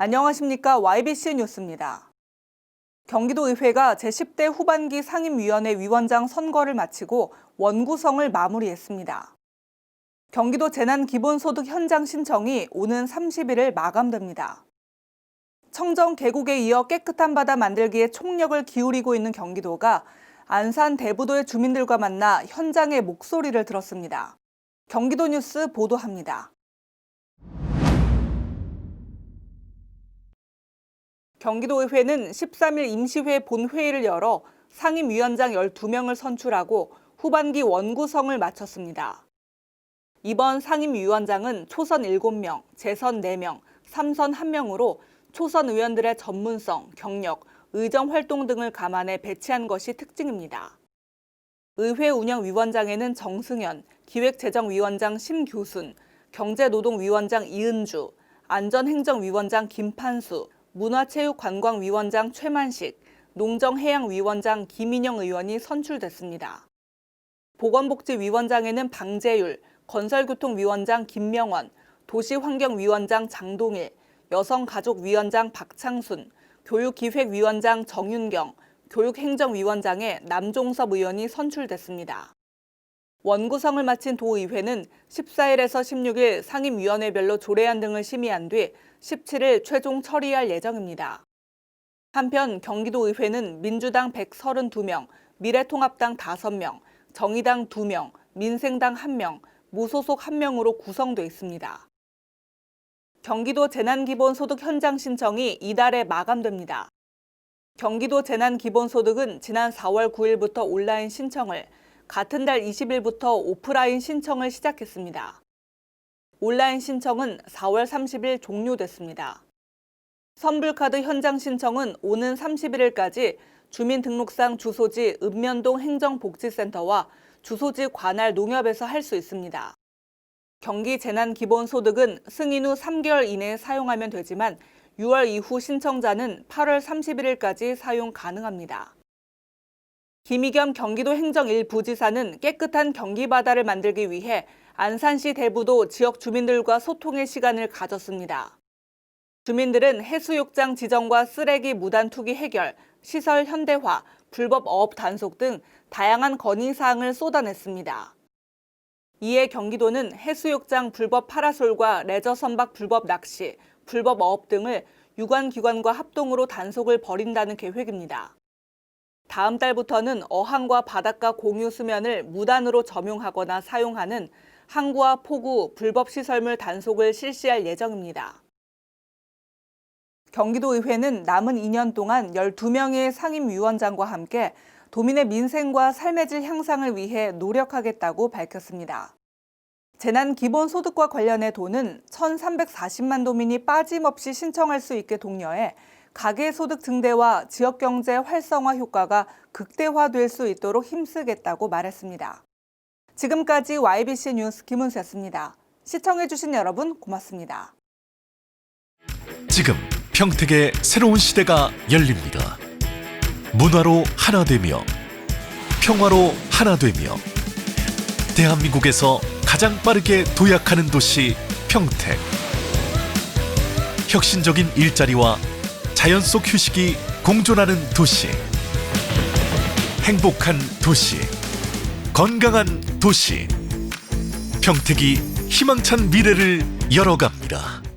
안녕하십니까 YBC 뉴스입니다. 경기도의회가 제10대 후반기 상임위원회 위원장 선거를 마치고 원구성을 마무리했습니다. 경기도 재난기본소득 현장 신청이 오는 30일을 마감됩니다. 청정 계곡에 이어 깨끗한 바다 만들기에 총력을 기울이고 있는 경기도가 안산 대부도의 주민들과 만나 현장의 목소리를 들었습니다. 경기도 뉴스 보도합니다. 경기도의회는 13일 임시회 본회의를 열어 상임위원장 12명을 선출하고 후반기 원구성을 마쳤습니다. 이번 상임위원장은 초선 7명, 재선 4명, 3선 1명으로 초선 의원들의 전문성, 경력, 의정 활동 등을 감안해 배치한 것이 특징입니다. 의회 운영위원장에는 정승현, 기획재정위원장 심교순, 경제노동위원장 이은주, 안전행정위원장 김판수, 문화체육관광위원장 최만식, 농정해양위원장 김인영 의원이 선출됐습니다. 보건복지위원장에는 방재율, 건설교통위원장 김명원, 도시환경위원장 장동일, 여성가족위원장 박창순, 교육기획위원장 정윤경, 교육행정위원장에 남종섭 의원이 선출됐습니다. 원구성을 마친 도의회는 14일에서 16일 상임위원회별로 조례안 등을 심의한 뒤 17일 최종 처리할 예정입니다. 한편 경기도의회는 민주당 132명, 미래통합당 5명, 정의당 2명, 민생당 1명, 무소속 1명으로 구성돼 있습니다. 경기도 재난기본소득 현장 신청이 이달에 마감됩니다. 경기도 재난기본소득은 지난 4월 9일부터 온라인 신청을, 같은 달 20일부터 오프라인 신청을 시작했습니다. 온라인 신청은 4월 30일 종료됐습니다. 선불카드 현장 신청은 오는 31일까지 주민등록상 주소지 읍면동 행정복지센터와 주소지 관할 농협에서 할 수 있습니다. 경기 재난 기본 소득은 승인 후 3개월 이내에 사용하면 되지만 6월 이후 신청자는 8월 31일까지 사용 가능합니다. 김희겸 경기도 행정 1부지사는 깨끗한 경기 바다를 만들기 위해 안산시 대부도 지역 주민들과 소통의 시간을 가졌습니다. 주민들은 해수욕장 지정과 쓰레기 무단 투기 해결, 시설 현대화, 불법 어업 단속 등 다양한 건의 사항을 쏟아냈습니다. 이에 경기도는 해수욕장 불법 파라솔과 레저 선박 불법 낚시, 불법 어업 등을 유관 기관과 합동으로 단속을 벌인다는 계획입니다. 다음 달부터는 어항과 바닷가 공유 수면을 무단으로 점용하거나 사용하는 항구와 포구 불법 시설물 단속을 실시할 예정입니다. 경기도의회는 남은 2년 동안 12명의 상임위원장과 함께 도민의 민생과 삶의 질 향상을 위해 노력하겠다고 밝혔습니다. 재난 기본 소득과 관련해 도는 1,340만 도민이 빠짐없이 신청할 수 있게 독려해 가계소득 증대와 지역경제 활성화 효과가 극대화될 수 있도록 힘쓰겠다고 말했습니다. 지금까지 YBC 뉴스 김은수였습니다. 시청해주신 여러분 고맙습니다. 지금 평택의 새로운 시대가 열립니다. 문화로 하나 되며 평화로 하나 되며 대한민국에서 가장 빠르게 도약하는 도시 평택. 혁신적인 일자리와 자연 속 휴식이 공존하는 도시. 행복한 도시. 건강한 도시. 평택이 희망찬 미래를 열어갑니다.